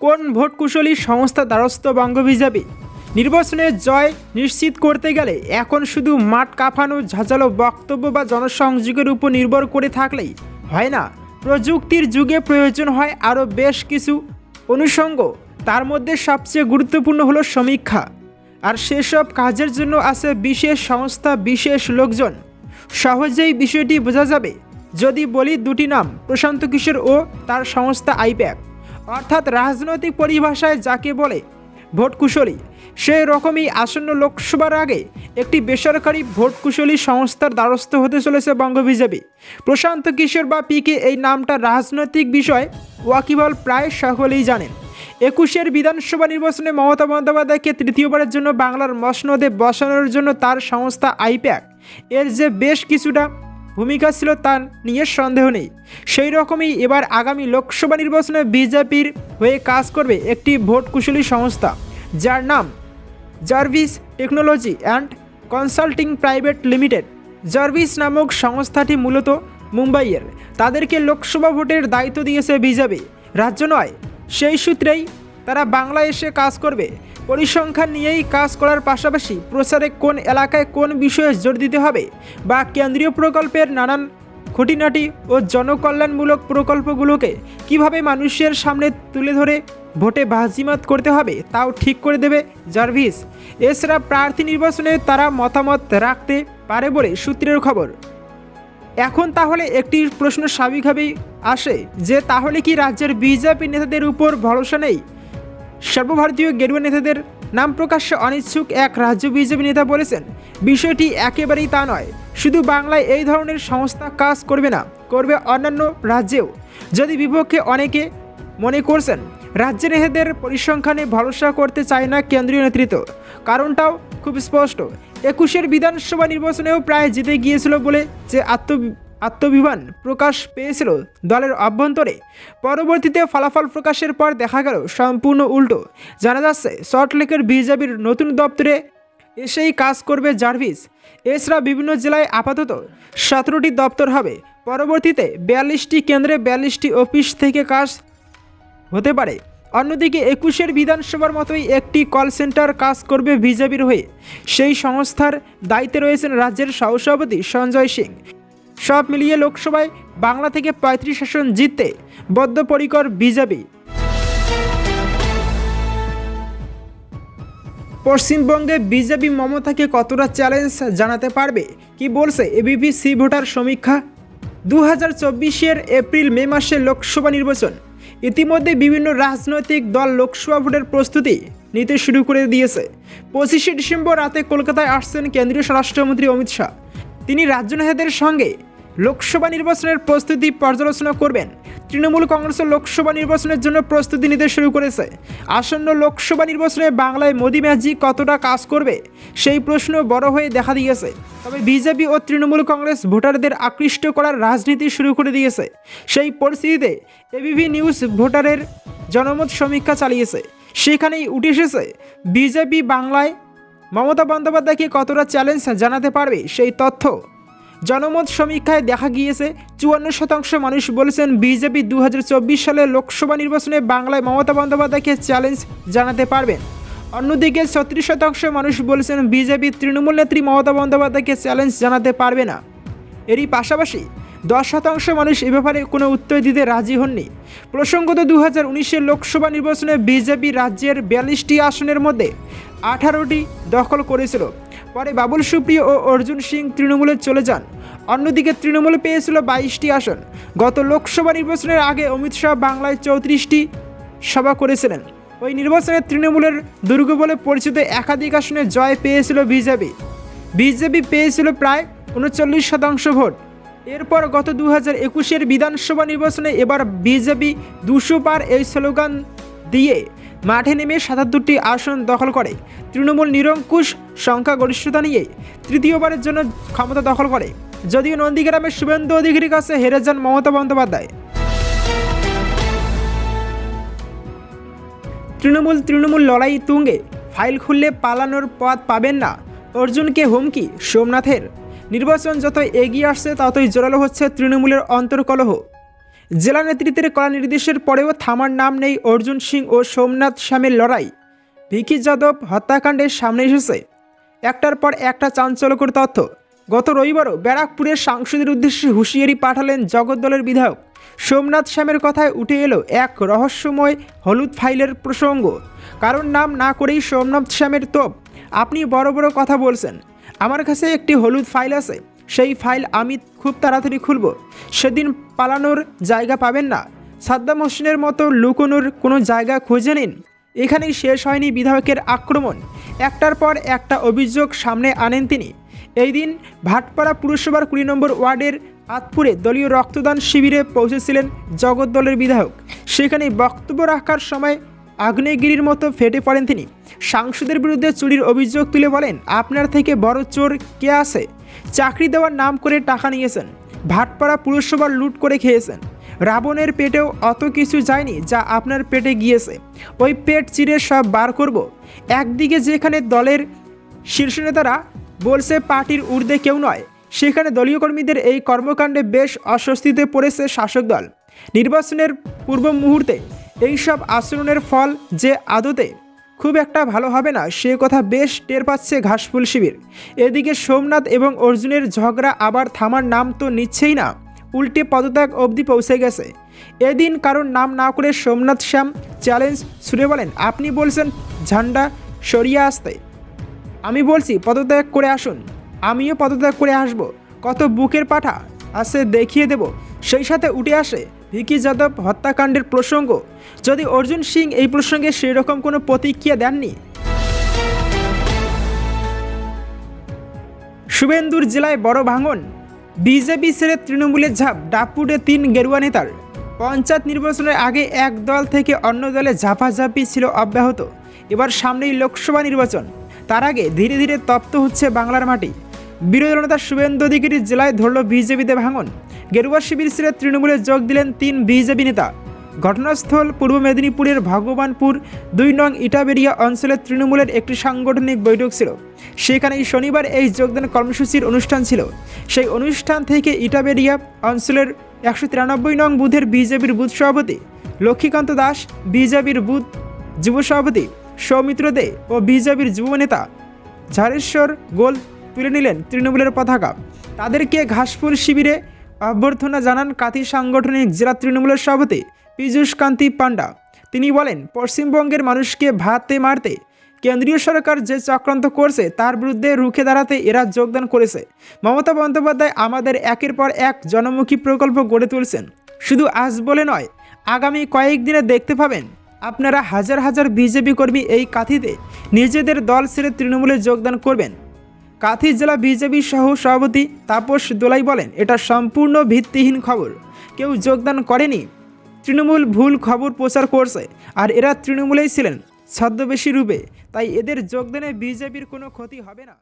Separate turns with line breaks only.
কোন ভোট কুশলী সংস্থা দ্বারস্থ বঙ্গ বিজেপি নির্বাচনের জয় নিশ্চিত করতে গেলে এখন শুধু মাঠ কাঁপানো, ঝাঁঝালো বক্তব্য বা জনসংযোগের উপর নির্ভর করে থাকলেই হয় না। প্রযুক্তির যুগে প্রয়োজন হয় আরও বেশ কিছু অনুষঙ্গ। তার মধ্যে সবচেয়ে গুরুত্বপূর্ণ হলো সমীক্ষা। আর সেসব কাজের জন্য আছে বিশেষ সংস্থা, বিশেষ লোকজন। সহজেই বিষয়টি বোঝা যাবে। যদি বলি দুটি নাম, প্রশান্ত কিশোর ও তার সংস্থা আইপ্যাক। অর্থাৎ রাজনৈতিক পরিভাষায় যাকে বলে ভোট কুশলী সেই রকমই আসন্ন লোকসভার আগে একটি বেসরকারি ভোট কুশলী সংস্থার দ্বারস্থ হতে চলেছে বঙ্গ বিজেপি। প্রশান্ত কিশোর বা পিকে এই নামটা রাজনৈতিক বিষয় ওয়াকিবল প্রায় সকলেই জানেন। একুশের বিধানসভা নির্বাচনে মমতা বন্দ্যোপাধ্যায়কে তৃতীয়বারের জন্য বাংলার মসনদে বসানোর জন্য তার সংস্থা আইপ্যাক। এর যে বেশ কিছুটা ভূমিকা ছিল তা নিয়ে সন্দেহ নেই। সেই রকমই এবার আগামী লোকসভা নির্বাচনে বিজেপির হয়ে কাজ করবে একটি ভোট কুশলী সংস্থা, যার নাম Jarvis technology and consulting private limited. Jarvis নামক সংস্থাটি মূলত মুম্বাইয়ের। তাদেরকে লোকসভা ভোটের দায়িত্ব দিয়েছে বিজেপি। রাজ্য নয়, সেই সূত্রেই তারা বাংলায় এসে কাজ করবে। পরিসংখ্যান নিয়েই কাজ করার পাশাপাশি প্রচারে কোন এলাকায় কোন বিষয়ে জোর দিতে হবে বা কেন্দ্রীয় প্রকল্পের নানান খুঁটিনাটি ও জনকল্যাণমূলক প্রকল্পগুলোকে কীভাবে মানুষের সামনে তুলে ধরে ভোটে বাজিমাত করতে হবে তাও ঠিক করে দেবে জার্ভিস। এছাড়া প্রার্থী নির্বাচনে তারা মতামত রাখতে পারে বলে সূত্রের খবর। এখন তাহলে একটি প্রশ্ন স্বাভাবিকভাবেই আসে যে তাহলে কি রাজ্যের বিজেপি নেতাদের উপর ভরসা নেই? সর্বভারতীয় গেরুয়া নেতাদের নাম প্রকাশ্যে অনিচ্ছুক এক রাজ্য বিজেপি নেতা বলেছেন, বিষয়টি একেবারেই তা নয়, শুধু বাংলায় এই ধরনের সংস্থা কাজ করবে না, করবে অন্যান্য রাজ্যেও। যদি বিপক্ষে অনেকে মনে করছেন রাজ্যের নেতাদের পরিসংখ্যানে ভরসা করতে চায় না কেন্দ্রীয় নেতৃত্ব, কারণটাও খুব স্পষ্ট। একুশের বিধানসভা নির্বাচনেও প্রায় জিতে গিয়েছিল বলে যে আত্ম আত্মবিমান প্রকাশ পেয়েছিল দলের অভ্যন্তরে। পরবর্তীতে ফলাফল প্রকাশের পর দেখা গেল সম্পূর্ণ উল্টো। জানা যাচ্ছে সল্টলেকের বিজেপির নতুন দপ্তরে এসেই কাজ করবে জার্ভিস। এছাড়া বিভিন্ন জেলায় আপাতত সতেরোটি দপ্তর হবে। পরবর্তীতে বিয়াল্লিশটি কেন্দ্রে বিয়াল্লিশটি অফিস থেকে কাজ হতে পারে। অন্যদিকে একুশের বিধানসভার মতোই একটি কল সেন্টার কাজ করবে বিজেপির হয়ে। সেই সংস্থার দায়িত্বে রয়েছেন রাজ্যের সহসভাপতি সঞ্জয় সিং। সব মিলিয়ে লোকসভায় বাংলা থেকে পঁয়ত্রিশ আসন জিততে বদ্ধপরিকর বিজেপি। পশ্চিমবঙ্গে বিজেপি মমতাকে কতটা চ্যালেঞ্জ জানাতে পারবে? কি বলছে এবিপি সি ভোটার সমীক্ষা? দু হাজার চব্বিশের এপ্রিল মে মাসে লোকসভা নির্বাচন। ইতিমধ্যে বিভিন্ন রাজনৈতিক দল লোকসভা ভোটের প্রস্তুতি নিতে শুরু করে দিয়েছে। পঁচিশে ডিসেম্বর রাতে কলকাতায় আসছেন কেন্দ্রীয় স্বরাষ্ট্রমন্ত্রী অমিত শাহ। তিনি রাজ্য নেতাদের সঙ্গে লোকসভা নির্বাচনের প্রস্তুতি পর্যালোচনা করবেন। তৃণমূল কংগ্রেসের লোকসভা নির্বাচনের জন্য প্রস্তুতি নিতে শুরু করেছে। আসন্ন লোকসভা নির্বাচনে বাংলায় মোদী ম্যাজি কতটা কাজ করবে, সেই প্রশ্ন বড় হয়ে দেখা দিয়েছে। তবে বিজেপি ও তৃণমূল কংগ্রেস ভোটারদের আকৃষ্ট করার রাজনীতি শুরু করে দিয়েছে। সেই পরিস্থিতিতে এবিভি নিউজ ভোটারের জনমত সমীক্ষা চালিয়েছে। সেখানেই উঠে এসেছে, বিজেপি বাংলায় মমতা বন্দ্যোপাধ্যায়কে কতটা চ্যালেঞ্জ জানাতে পারবে সেই তথ্য জনমত সমীক্ষায় দেখা গিয়েছে, চুয়ান্ন শতাংশ মানুষ বলেছেন বিজেপি দু সালে লোকসভা নির্বাচনে বাংলায় মমতা বন্দ্যোপাধ্যায়কে চ্যালেঞ্জ জানাতে পারবেন অন্যদিকে ছত্রিশ শতাংশ মানুষ বলেছেন বিজেপি তৃণমূল নেত্রী মমতা বন্দ্যোপাধ্যায়কে চ্যালেঞ্জ জানাতে পারবে না। এরই পাশাপাশি দশ শতাংশ মানুষ এ ব্যাপারে কোনো উত্তর দিতে রাজি হননি। প্রসঙ্গত দু হাজার লোকসভা নির্বাচনে বিজেপি রাজ্যের বিয়াল্লিশটি আসনের মধ্যে আঠারোটি দখল করেছিল। পরে বাবুল, সুপ্রিয় ও অর্জুন সিং তৃণমূলে চলে যান। অন্যদিকে তৃণমূল পেয়েছিল বাইশটি আসন। গত লোকসভা নির্বাচনের আগে অমিত শাহ বাংলায় চৌত্রিশটি সভা করেছিলেন। ওই নির্বাচনে তৃণমূলের দুর্গ বলে পরিচিত একাধিক আসনে জয় পেয়েছিল বিজেপি। বিজেপি পেয়েছিল প্রায় উনচল্লিশ শতাংশ ভোট। এরপর গত দু হাজার একুশের বিধানসভা নির্বাচনে এবার বিজেপি দুশো পার এই স্লোগান দিয়ে মাঠে নেমে সাতাত্তরটি আসন দখল করে। তৃণমূল নিরঙ্কুশ সংখ্যাগরিষ্ঠতা নিয়ে তৃতীয়বারের জন্য ক্ষমতা দখল করে। যদিও নন্দীগ্রামের শুভেন্দু অধিকারীর কাছে হেরে যান মমতা বন্দ্যোপাধ্যায়। তৃণমূল তৃণমূল লড়াই তুঙ্গে ফাইল খুললে পালানোর পথ পাবেন না। অর্জুনকে হুমকি, সোমনাথের। নির্বাচন যত এগিয়ে আসছে, ততই জোরালো হচ্ছে তৃণমূলের অন্তর্কলহ। জেলা নেতৃত্বের কড়া নির্দেশের পরেও থামার নাম নেই অর্জুন সিং ও সোমনাথ শ্যামের লড়াই। ভিকি যাদব হত্যাকাণ্ডের সামনে এসেছে। একটার পর একটা চাঞ্চল্যকর তথ্য। গত রবিবারও ব্যারাকপুরের সাংসদের উদ্দেশ্যে হুঁশিয়ারি পাঠালেন জগদ্দলের বিধায়ক। সোমনাথ শ্যামের কথায় উঠে এলো এক রহস্যময় হলুদ ফাইলের প্রসঙ্গ। কারণ নাম না করেই সোমনাথ শ্যামের তোপ। আপনি বড় বড় কথা বলছেন। আমার কাছে একটি হলুদ ফাইল আছে। সেই ফাইল আমি খুব তাড়াতাড়ি খুলব। সেদিন পালানোর জায়গা পাবেন না। সাদ্দাম হোসেনের মতো লুকোনোর কোনো জায়গা খুঁজে নিন। এখানেই শেষ হয়নি বিধায়কের আক্রমণ। একটার পর একটা অভিযোগ সামনে আনেন তিনি। এই দিন ভাটপাড়া পুরসভার কুড়ি নম্বর ওয়ার্ডের আতপুরে দলীয় রক্তদান শিবিরে পৌঁছেছিলেন জগদ্দলের বিধায়ক। সেখানে বক্তব্য রাখার সময় আগ্নেয়গিরির মতো ফেটে পড়েন তিনি। সাংসদের বিরুদ্ধে চুরির অভিযোগ তুলে বলেন, আপনার থেকে বড় চোর কে আছে? চাকরি দেওয়ার নাম করে টাকা নিয়েছেন। ভাটপাড়া পুরসভার লুট করে খেয়েছেন। রাবণের পেটেও অত কিছু যায়নি যা আপনার পেটে গিয়েছে। ওই পেট চিরে সব বার করব। একদিকে যেখানে দলের শীর্ষ নেতারা বলছে পার্টির ঊর্ধ্বে কেউ নয়, সেখানে দলীয় কর্মীদের এই কর্মকাণ্ডে বেশ অস্বস্তিতে পড়েছে শাসক দল। নির্বাচনের পূর্ব মুহূর্তে এইসব আচরণের ফল যে আদতে খুব একটা ভালো হবে না, সে কথা বেশ টের পাচ্ছে ঘাসফুল শিবির। এদিকে সোমনাথ এবং অর্জুনের ঝগড়া আবার থামার নাম তো নিচ্ছেই না, উল্টে পদত্যাগ অবধি পৌঁছে গেছে। এদিন কারণ নাম না করে সোমনাথ শ্যাম চ্যালেঞ্জ ছুড়ে বলেন, আপনি বলছেন ঝান্ডা সরিয়ে আসতে। আমি বলছি, পদত্যাগ করে আসুন। আমিও পদত্যাগ করে আসব। কত বুকের পাঠা আছে দেখিয়ে দেব। সেই সাথে উঠে আসে ভিকি যাদব হত্যাকাণ্ডের প্রসঙ্গ। যদি অর্জুন সিং এই প্রসঙ্গে সেই রকম কোনো প্রতিক্রিয়া দেননি? শুভেন্দুর জেলায় বড় ভাঙন। বিজেপি ছেড়ে তৃণমূলের ঝাঁপ, ডাপুটে তিন গেরুয়া নেতার। পঞ্চায়েত নির্বাচনের আগে এক দল থেকে অন্য দলে ঝাপাঝাপি ছিল অব্যাহত। এবার সামনেই লোকসভা নির্বাচন। তার আগে ধীরে ধীরে তপ্ত হচ্ছে বাংলার মাটি। বিরোধী নেতা শুভেন্দু অধিকারীর জেলায় ধরল বিজেপিতে ভাঙন। গেরুয়া শিবির ছেড়ে তৃণমূলে যোগ দিলেন তিন বিজেপি নেতা। ঘটনাস্থল পূর্ব মেদিনীপুরের ভগবানপুর দুই নং ইটাবেরিয়া অঞ্চলে তৃণমূলের একটি সাংগঠনিক বৈঠক ছিল। সেখানেই শনিবার এই যোগদান কর্মসূচির অনুষ্ঠান ছিল। সেই অনুষ্ঠান থেকে ইটাবেরিয়া অঞ্চলের একশো তিরানব্বই নং বুথের বিজেপির বুথ সভাপতি লক্ষ্মীকান্ত দাস, বিজেপির বুথ যুব সভাপতি সৌমিত্র দে ও বিজেপির যুব নেতা ঝাড়েশ্বর গোল তুলে নিলেন তৃণমূলের পতাকা। তাদেরকে ঘাসফুল শিবিরে অভ্যর্থনা জানান কাথি সাংগঠনিক জেলা তৃণমূলের সভাপতি পীযূষ কান্তি পান্ডা তিনি বলেন, পশ্চিমবঙ্গের মানুষকে ভাতে মারতে কেন্দ্রীয় সরকার যে চক্রান্ত করছে, তার বিরুদ্ধে রুখে দাঁড়াতে এরা যোগদান করেছে। মমতা বন্দ্যোপাধ্যায় আমাদের একের পর এক জনমুখী প্রকল্প গড়ে তুলছেন। শুধু আজ বলে নয়, আগামী কয়েকদিনে দেখতে পাবেন, আপনারা হাজার হাজার বিজেপি কর্মী এই কাথিতে নিজেদের দল ছেড়ে তৃণমূলে যোগদান করবেন। কাথি জেলা বিজেপি সহ সভাপতি তাপস দোলাই বলেন, এটা সম্পূর্ণ ভিত্তিহীন খবর। কেউ যোগদান করেনি। তৃণমূল ভুল খবর প্রচার করছে, আর এরা তৃণমূলেই ছিলেন, ছদ্মবেশী রূপে। তাই এদের যোগদানে বিজেপির কোনো ক্ষতি হবে না।